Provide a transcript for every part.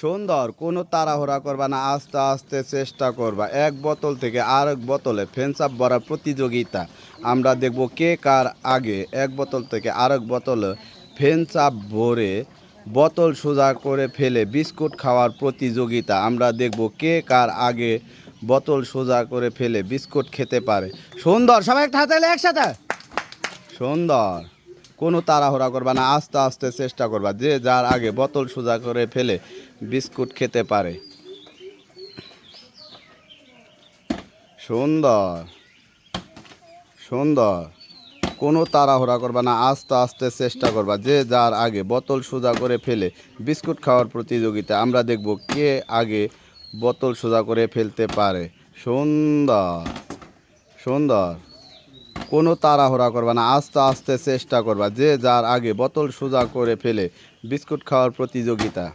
সুন্দর, কোনো তাড়াহুড়া করবা না, আস্তে আস্তে চেষ্টা করবা। এক বোতল থেকে আর এক বোতলে ফেন্সাপ ভরা প্রতিযোগিতা। আমরা দেখব কে কার আগে এক বোতল থেকে আর এক বোতলে ফেন্সাপ ভরে বোতল সোজা করে ফেলে বিস্কুট খাওয়ার প্রতিযোগিতা। আমরা দেখব কে কার আগে বোতল সোজা করে ফেলে বিস্কুট খেতে পারে। সুন্দর, সবাই হাতে একসাথে। সুন্দর। কোনো তাড়াহুড়া করবা না, আস্তে আস্তে চেষ্টা করবা, যে যার আগে বোতল সোজা করে ফেলে বিস্কুট খেতে পারে। সুন্দর সুন্দর। কোনো তাড়াহুড়া করবা না, আস্তে আস্তে চেষ্টা করবা, যে যার আগে বোতল সোজা করে ফেলে বিস্কুট খাওয়ার প্রতিযোগিতা, আমরা দেখব কে আগে বোতল সোজা করে ফেলতে পারে। সুন্দর সুন্দর। কোনো তাড়াহুড়া করবা না, আস্তে আস্তে চেষ্টা করবা। যে যার আগে বোতল সোজা করে ফেলে বিস্কুট খাওয়ার প্রতিযোগিতা।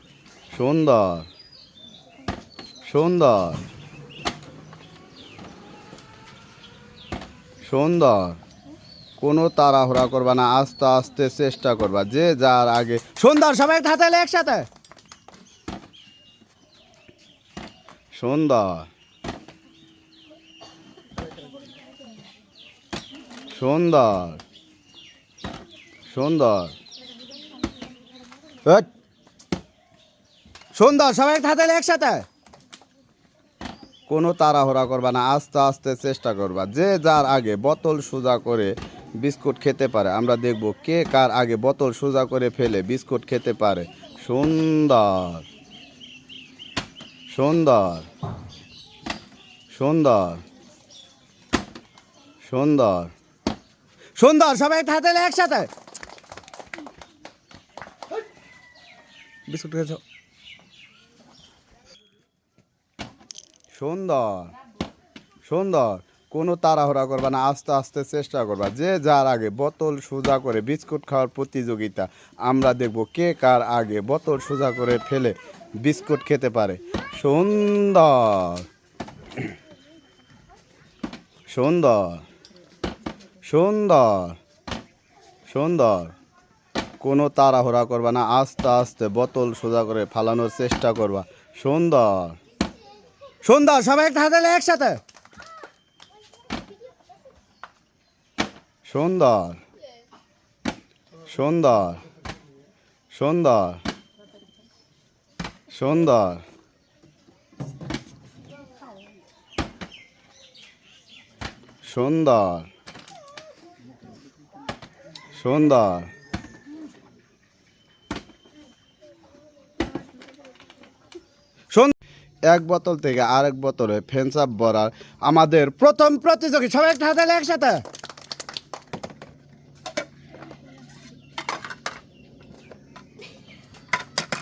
সুন্দর। সুন্দর। সুন্দর। কোনো তাড়াহুড়া করবা না, আস্তে আস্তে চেষ্টা করবা। যে যার আগে সুন্দর, সবাই হাতে একসাথে। সুন্দর। সুন্দর। সুন্দর। সুন্দর, সবাই হাতে একসাথে। কোনো তাড়াহুড়া করবা না, আস্তে আস্তে চেষ্টা করবা। যে যার আগে বোতল সোজা করে বিস্কুট খেতে পারে, আমরা দেখব কে কার আগে বোতল সোজা করে ফেলে বিস্কুট খেতে পারে। সুন্দর। সুন্দর। সুন্দর। সুন্দর। সুন্দর, সবাই হাতে একসাথে। বিস্কুট খেয়েছ? সুন্দর সুন্দর। কোনো তাড়াহুড়া করবা না, আস্তে আস্তে চেষ্টা করবা। যে যার আগে বোতল সোজা করে বিস্কুট খাওয়ার প্রতিযোগিতা, আমরা দেখব কে কার আগে বোতল সোজা করে ফেলে বিস্কুট খেতে পারে। সুন্দর সুন্দর। সুন্দর সুন্দর। কোনো তাড়াহুড়া করবা না, আস্তে আস্তে বোতল সোজা করে ফালানোর চেষ্টা করবা। সুন্দর। সুন্দর, সবাই একটা হাতে একসাথে। সুন্দর। সুন্দর। সুন্দর। সুন্দর। সুন্দর। সুন্দর। সুন- এক বোতল থেকে আরেক বোতলে ফেন্সাপ ভরার আমাদের প্রথম প্রতিযোগী। সবাই একটা হাতে একসাথে